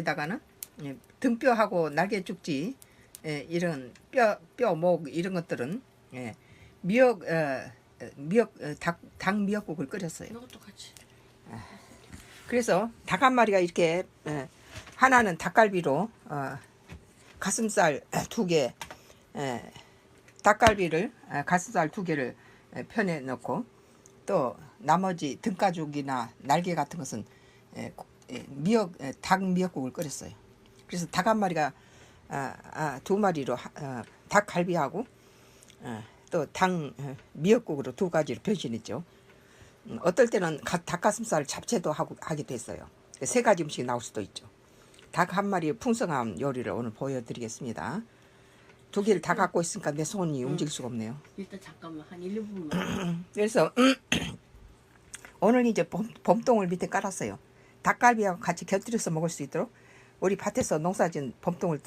에다가는 예, 등뼈하고 날개 죽지 예, 이런 뼈, 뼈, 목 이런 것들은 예, 미역, 어, 어, 미역, 어, 닭, 닭 미역국을 끓였어요. 이것도 같이. 그래서 닭 한 마리가 이렇게 예, 하나는 닭갈비로 어, 가슴살 두 개, 예, 닭갈비를 아, 가슴살 두 개를 예, 편에 넣고 또 나머지 등가죽이나 날개 같은 것은 예, 미역 예, 닭 미역국을 끓였어요. 그래서 닭 한 마리가 아, 아, 두 마리로 하- 어, 닭갈비하고 어, 또닭 미역국으로 두 가지로 변신했죠. 음, 어떨 때는 가- 닭가슴살 잡채도 하고 하기도 했어요. 세 가지 음식이 나올 수도 있죠. 닭 한 마리의 풍성한 요리를 오늘 보여드리겠습니다. 두 개를 다 갖고 있으니까 내 손이 움직일 수가 없네요. 일단 잠깐만 한 1, 2분만. 그래서 오늘 이제 봄, 봄동을 밑에 깔았어요. 닭갈비하고 같이 곁들여서 먹을 수 있도록 우리 밭에서 농사진 봄동을